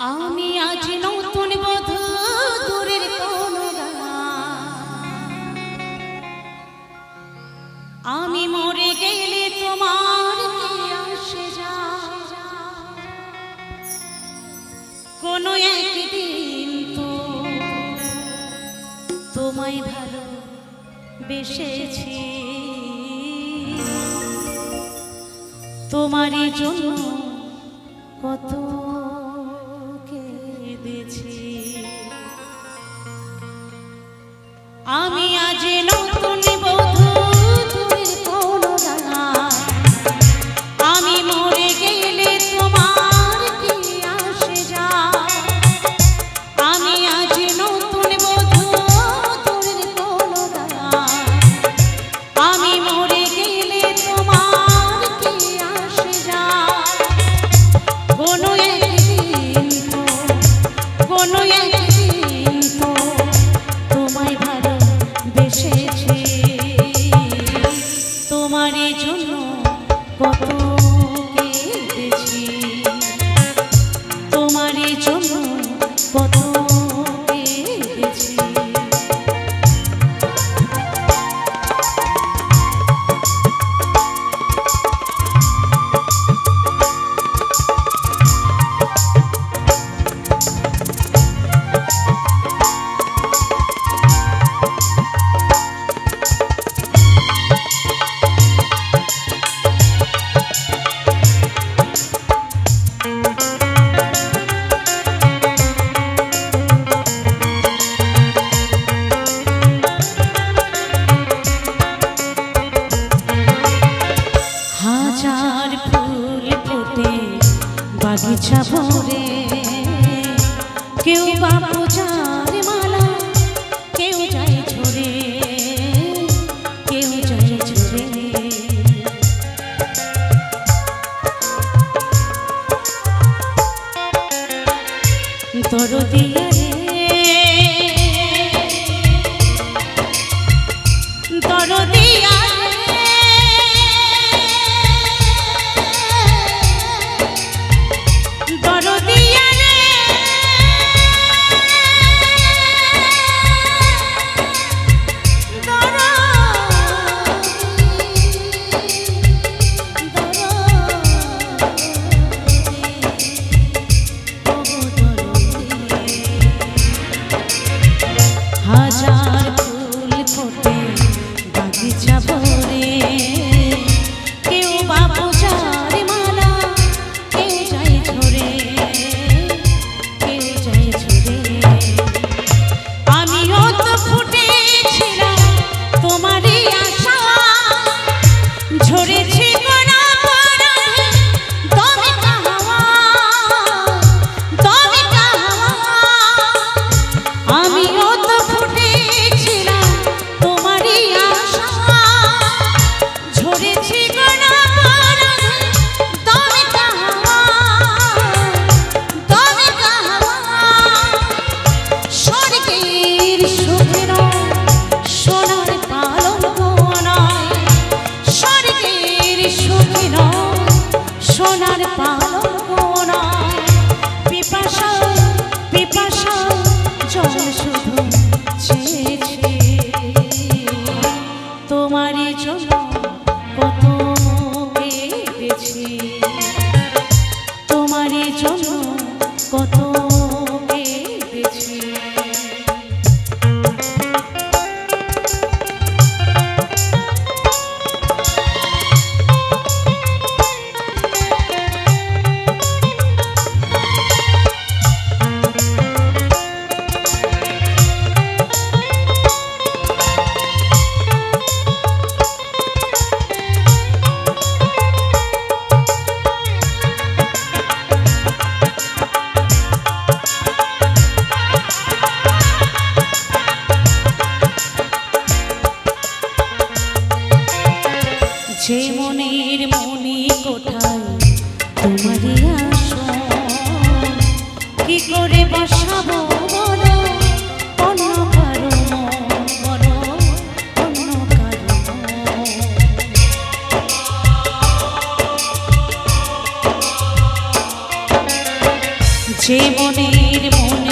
আমি আজ নতুন বধূ, দূরের কোন আমি মরে গেলে তোমার আসে যা। কোন একদিন তো তোমায় ভালো বেসেছি তোমারই জন্য কত আমি বাগিচা ভরে কেউ বা মালা কেউ যায় ঝরে। কেউ ঝরে। দরদিয়া সে মনের মনে কোথায় তোমারই কি করে বসাবো বলো? যে মনের মনে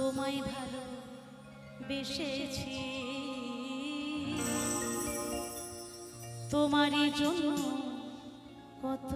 তোমায় ভালো বেসেছি। তোমারই জন্য কত